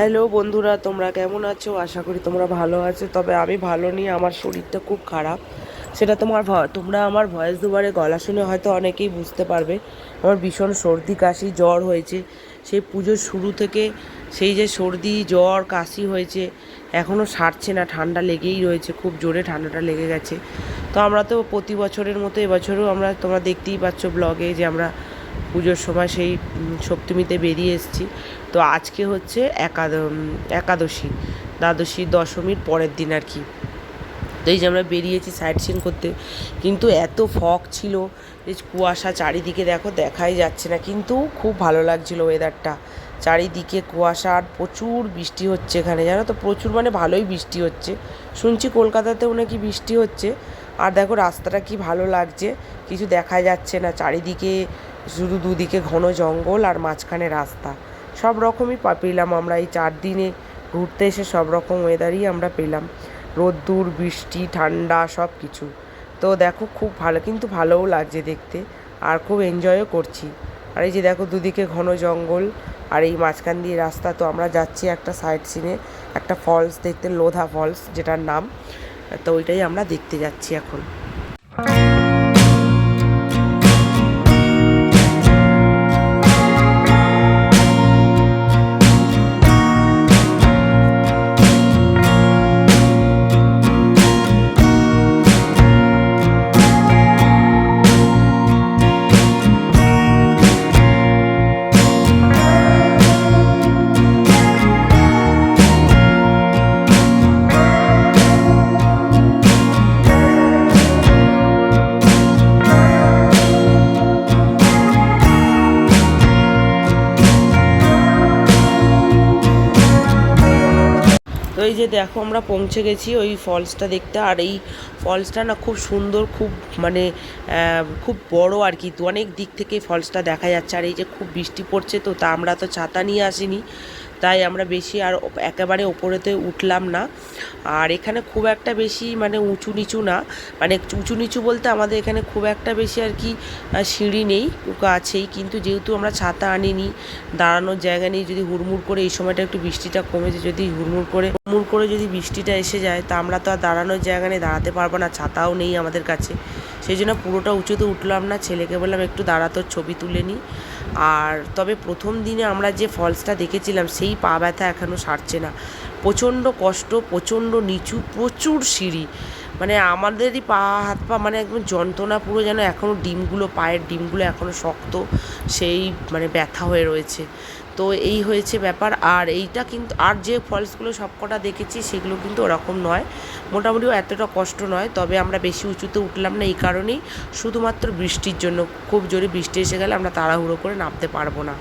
Hello বন্ধুরা, তোমরা কেমন আছো? আশা করি তোমরা ভালো আছো। তবে আমি ভালো নিয়ে আমার শরীরটা খুব খারাপ। সেটা তোমার তোমরা আমার ভয়েস দুবারে গলা শুনে হয়তো অনেকেই বুঝতে পারবে। আমার ভীষণ সর্দি, কাশি, জ্বর হয়েছে। সেই পুজোর শুরু থেকে সেই যে সর্দি, জ্বর, কাশি হয়েছে এখনও সারছে না, ঠান্ডা লেগেই রয়েছে, খুব জোরে ঠান্ডাটা লেগে গেছে। তো আমরা তো প্রতি বছরের মতো এবছরও আমরা, তোমরা দেখতেই পাচ্ছ ব্লগে যে আমরা পুজোর সময় সেই সপ্তমীতে বেরিয়ে এসেছি। তো আজকে হচ্ছে একাদ একাদশী, দ্বাদশী, দশমীর পরের দিন আর কি। তো এই যে আমরা বেরিয়েছি সাইট সিন করতে, কিন্তু এত ফগ ছিল যে কুয়াশা চারিদিকে দেখো দেখাই যাচ্ছে না, কিন্তু খুব ভালো লাগছিল ওয়েদারটা চারিদিকে কুয়াশা আর প্রচুর বৃষ্টি হচ্ছে এখানে, জানো তো? প্রচুর মানে ভালোই বৃষ্টি হচ্ছে। শুনছি কলকাতাতেও নাকি বৃষ্টি হচ্ছে। আর দেখো রাস্তাটা কি ভালো লাগছে, কিছু দেখা যাচ্ছে না, চারিদিকে শুধু দুদিকে ঘন জঙ্গল আর মাঝখানে রাস্তা। সব রকমই পেলাম আমরা। এই চার দিনে ঘুরতে এসে সব রকম ওয়েদারই আমরা পেলাম। রোদ্দুর, বৃষ্টি, ঠান্ডা সব কিছু তো দেখো, খুব ভালো, কিন্তু ভালোও লাগছে দেখতে। আর খুব এনজয়ও করছি। আর এই যে দেখো, দুদিকে ঘন জঙ্গল আর এই মাঝখান দিয়ে রাস্তা। তো আমরা যাচ্ছি একটা সাইড সিনে একটা ফলস দেখতে, লোধা ফলস যেটার নাম। তো ওইটাই আমরা দেখতে যাচ্ছি এখন। তো এই যে দেখো আমরা পৌঁছে গেছি ওই ফলসটা দেখতে, আর এই ফলসটা না খুব সুন্দর, খুব মানে খুব বড় আর কি, অনেক দিক থেকে ফলসটা দেখা যাচ্ছে। আর এই যে খুব বৃষ্টি পড়ছে তো, তা আমরা তো ছাতা নিয়ে আসিনি। তাই আমরা বেশি আর একেবারে ওপরেতে উঠলাম না। আর এখানে খুব একটা বেশি মানে উঁচু নিচু না। মানে উঁচু নিচু বলতে আমাদের এখানে খুব একটা বেশি আর কি সিঁড়ি নেই আছেই। কিন্তু যেহেতু আমরা ছাতা আনিনি, দাঁড়ানোর জায়গা নেই, যদি হুড়মুড় করে এই সময়টা একটু বৃষ্টিটা কমেছে যদি হুড়মুড় করে হুড়মুড় করে যদি বৃষ্টিটা এসে যায়, তা আমরা তো আর দাঁড়ানোর জায়গা নেই, দাঁড়াতে পারব না, ছাতাও নেই আমাদের কাছে। সেই জন্য পুরোটা উঁচুতে উঠলাম না, ছেলেকে বললাম, একটু দাঁড়াতো ছবি তুলে নিই আর তবে প্রথম দিনে আমরা যে ফলসটা দেখেছিলাম, সেই পা ব্যথা এখনও সারছে না। প্রচণ্ড কষ্ট, প্রচণ্ড নিচু, প্রচুর সিঁড়ি। মানে আমাদেরই পা, হাত পা মানে একদম যন্ত্রণা পুরো যেন এখনও ডিমগুলো, পায়ের ডিমগুলো এখনও শক্ত, সেই মানে ব্যথা হয়ে রয়েছে। তো এই হয়েছে ব্যাপার। আর এইটা কিন্তু, আর যে ফলসগুলো সবকটা দেখেছি, সেগুলো কিন্তু ওরকম নয়। মোটামুটি এতটা কষ্ট নয়, তবে আমরা বেশি উঁচুতে উঠলাম না এই কারণেই। শুধুমাত্র বৃষ্টির জন্য, খুব জোরে বৃষ্টি এসে গেলে আমরা তাড়াহুড়ো করে নামতে পারব না।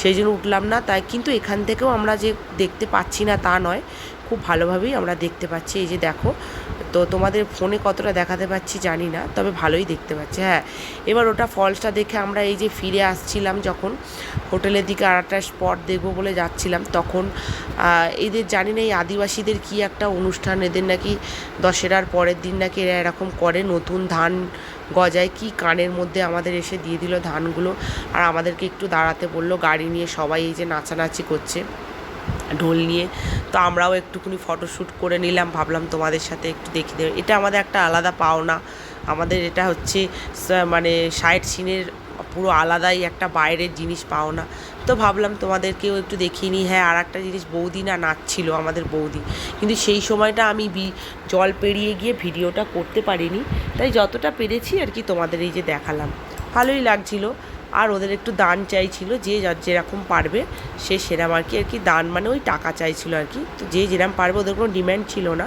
সেই জন্য উঠলাম না, তাই কিন্তু এখান থেকেও আমরা যে দেখতে পাচ্ছি না তা নয়। খুব ভালোভাবেই আমরা দেখতে পাচ্ছি। এই যে দেখো, তো তোমাদের ফোনে কতটা দেখাতে পাচ্ছি জানি না, তবে ভালোই দেখতে পাচ্ছি। হ্যাঁ এবার ওটা ফলসটা দেখে আমরা এই যে ফিরে আসছিলাম যখন হোটেলের দিকে আর একটা স্পট দেখব বলে যাচ্ছিলাম, তখন এদের জানি না এই আদিবাসীদের কি একটা অনুষ্ঠান, এদের নাকি দশেরার পরের দিন নাকি এরা এরকম করে নতুন ধান গজায়, কি কানের মধ্যে আমাদের এসে দিয়ে দিল ধানগুলো। আর আমাদেরকে একটু দাঁড়াতে বলল, গাড়ি নিয়ে সবাই এই যে নাচানাচি করছে। ঢোল নিয়ে। তো আমরাও একটুখানি ফটোশ্যুট করে নিলাম, ভাবলাম তোমাদের সাথে একটু দেখিয়ে দেবে। এটা আমাদের একটা আলাদা পাওনা। আমাদের এটা হচ্ছে মানে সাইড সিনের পুরো আলাদাই একটা বাইরের জিনিস পাওনা। তো ভাবলাম তোমাদেরকেও একটু দেখিয়ে নিই। হ্যাঁ আর একটা জিনিস বৌদি না নাচছিল আমাদের বৌদি। কিন্তু সেই সময়টা আমি বি- জল পেরিয়ে গিয়ে ভিডিওটা করতে পারিনি। তাই যতটা পেরেছি আর কি তোমাদের এই যে দেখালাম। ভালোই লাগছিল। আর ওদের একটু দান চাইছিল, যে যার যেরকম পারবে সে সেরাম আর কি আর কি দান মানে ওই টাকা চাইছিল আর কি। তো যে যেরকম পারবে ওদের কোনো ডিম্যান্ড ছিল না,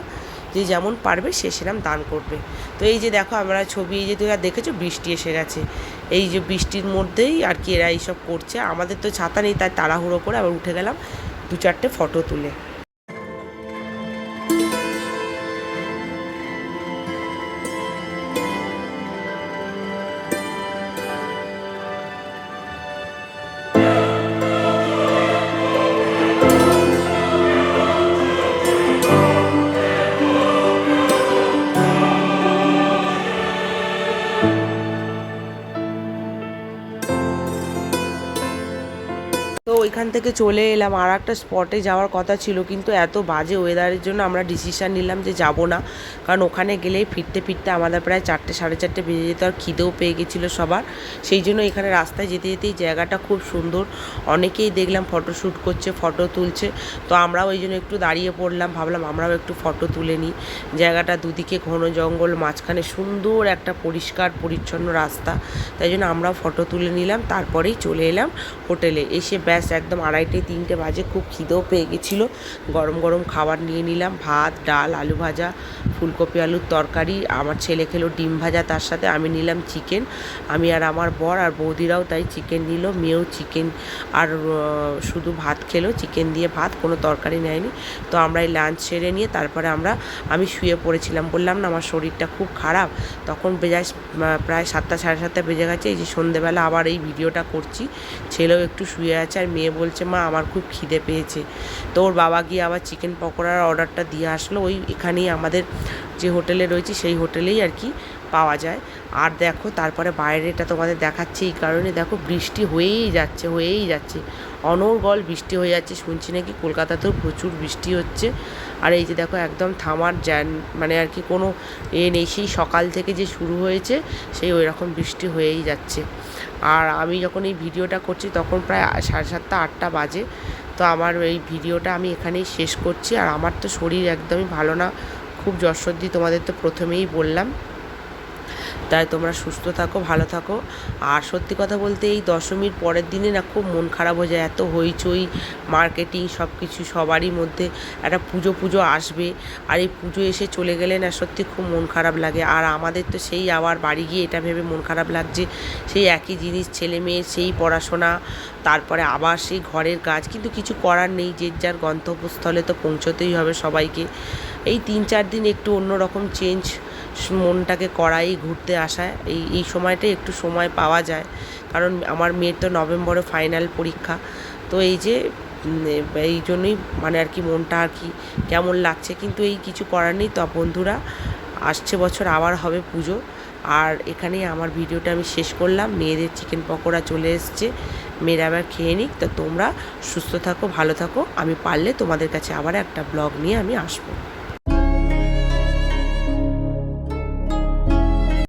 যে যেমন পারবে সে সেরকম দান করবে। তো এই যে দেখো আমরা ছবি, এই যে তোমরা দেখেছ, বৃষ্টি এসে গেছে। এই যে বৃষ্টির মধ্যেই আর কি এরা এইসব করছে। আমাদের তো ছাতা নেই, তাই তাড়াহুড়ো করে আবার উঠে গেলাম দু চারটে ফটো তুলে। ওইখান থেকে চলে এলাম। আর একটা স্পটে যাওয়ার কথা ছিল, কিন্তু এত বাজে ওয়েদারের জন্য আমরা ডিসিশান নিলাম যে যাব না। কারণ ওখানে গেলেই ফিরতে ফিরতে আমাদের প্রায় চারটে, সাড়ে চারটে বেজে যেত আর খিদেও পেয়ে গেছিল সবার। সেই জন্য এখানে রাস্তায় যেতে যেতেই জায়গাটা খুব সুন্দর। অনেকেই দেখলাম ফটো শ্যুট করছে ফটো তুলছে। তো আমরাও ওই জন্য একটু দাঁড়িয়ে পড়লাম, ভাবলাম আমরাও একটু ফটো তুলে নিই। জায়গাটা দুদিকে ঘন জঙ্গল, মাঝখানে সুন্দর একটা পরিষ্কার, পরিচ্ছন্ন রাস্তা। তাই জন্য আমরাও ফটো তুলে নিলাম, তারপরেই চলে এলাম হোটেলে এসে ব্যাস একদম আড়াইটে তিনটে বাজে খুব খিদেও পেয়ে গেছিল। গরম গরম খাবার নিয়ে নিলাম, ভাত, ডাল, আলু ভাজা, ফুলকপি আলুর তরকারি, আমার ছেলে খেলো ডিম ভাজা, তার সাথে আমি নিলাম চিকেন। আমি আর আমার বর আর বৌদিরাও তাই চিকেন নিল, মেয়েও চিকেন আর শুধু ভাত খেলো, চিকেন দিয়ে ভাত, কোনো তরকারি নেয়নি। তো আমরা এই লাঞ্চ সেরে নিয়ে তারপরে আমরা, আমি শুয়ে পড়েছিলাম, বললাম না আমার শরীরটা খুব খারাপ। তখন বেজায় প্রায় সাতটা সাড়ে সাতটা বেজে গেছে, এই যে সন্ধেবেলা আবার এই ভিডিওটা করছি। ছেলেও একটু শুয়ে আছে আর মেয়ে বলছে, মা, আমার খুব খিদে পেয়েছে। তো ওর বাবা গিয়ে আবার চিকেন পকোড়ার অর্ডারটা দিয়ে আসলো। ওই এখানেই আমাদের যে হোটেলে রয়েছে, সেই হোটেলেই আর কি পাওয়া যায়। আর দেখো, তারপরে বাইরেটা তোমাদের দেখাচ্ছে এই কারণে। দেখো, বৃষ্টি হয়েই যাচ্ছে হয়েই যাচ্ছে। অনর্গল বৃষ্টি হয়ে যাচ্ছে, শুনছি নাকি কলকাতাতেও প্রচুর বৃষ্টি হচ্ছে। আর এই যে দেখো, একদম থামার জ্যান মানে আর কি কোনো এ নেই। সেই সকাল থেকে যে শুরু হয়েছে, সেই ওই রকম বৃষ্টি হয়েই যাচ্ছে। আর আমি যখন এই ভিডিওটা করছি, তখন প্রায় সাড়ে সাতটা, আটটা বাজে। তো আমার এই ভিডিওটা আমি এখানেই শেষ করছি। আর আমার তো শরীর একদমই ভালো না। খুব সর্দি তোমাদের তো প্রথমেই বললাম। তাই তোমরা সুস্থ থাকো, ভালো থাকো। আর সত্যি কথা বলতে এই দশমীর পরের দিনে না খুব মন খারাপ হয়ে যায়। এত হইচই, মার্কেটিং সব কিছু সবারই মধ্যে একটা পুজো পুজো আসবে। আর এই পুজো এসে চলে গেলে না সত্যি খুব মন খারাপ লাগে। আর আমাদের তো সেই আবার বাড়ি গিয়ে এটা ভেবে মন খারাপ লাগছে, সেই একই জিনিস, ছেলে মেয়ে, সেই পড়াশোনা, তারপরে আবার সেই ঘরের কাজ। কিন্তু কিছু করার নেই, যে যার গন্তব্যস্থলে তো পৌঁছতেই হবে সবাইকে। এই তিন চার দিন একটু অন্যরকম চেঞ্জ মনটাকে করাই ঘুরতে আসা এই এই সময়টাই একটু সময় পাওয়া যায়। কারণ আমার মেয়ের তো নভেম্বরে ফাইনাল পরীক্ষা। তো এই যে এই জন্যই মানে আর কি মনটা আর কি কেমন লাগছে। কিন্তু এই কিছু করার নেই তো বন্ধুরা। আসছে বছর আবার হবে পুজো। আর এখানেই আমার ভিডিওটা আমি শেষ করলাম। মেয়েদের চিকেন পকোড়া চলে এসছে। মেয়েরা আবার খেয়ে নিক। তো তোমরা সুস্থ থাকো, ভালো থাকো। আমি পারলে তোমাদের কাছে আবার একটা ব্লগ নিয়ে আমি আসব।